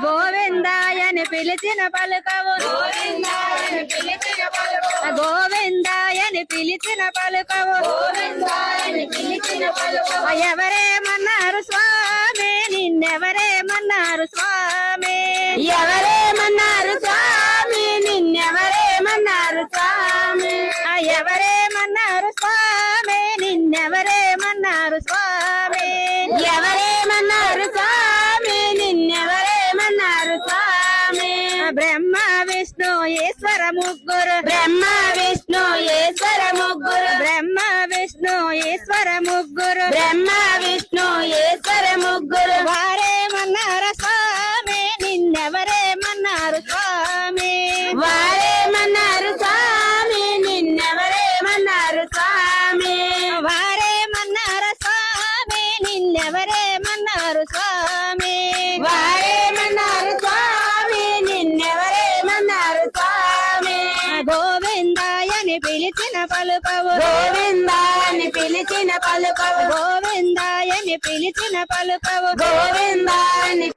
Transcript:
గోవిందాయని పిలిచిన పలుకవు. గోవిందాయని పిలిచిన పలుకు గోవిందాయని పిలిచిన పలుకవు. ఎవరేమన్నారు స్వామి? నిన్నెవరేమన్నారు స్వామి? ఎవరేమన్నారు స్వామి? నిన్నెవరేమన్నారు స్వామి? ఎవరేమన్నారు స్వామి? నిన్నెవరేమన్నారు స్వామి? ఎవరేమన్నారు బ్రహ్మ విష్ణు ఈశ్వర ముగ్గురు. బ్రహ్మ విష్ణు ఈశ్వర ముగ్గురు. బ్రహ్మ విష్ణు ఈశ్వర ముగ్గురు. బ్రహ్మ విష్ణు ఈశ్వర ముగ్గురు. వారేమన్నారు స్వామి? నిన్నెవరేమన్నారు స్వామి? వారేమన్నారు స్వామి? నిన్నెవరేమన్నారు స్వామి? వారేమన్నారు స్వామి? నిన్నెవరేమన్నారు స్వామి? గోవిందాయని పిలిచిన పలుకవు గోవిందాన్ని పిలిచిన పలుకవు గోవిందాయని పిలిచిన పలుకవు గోవిందాన్ని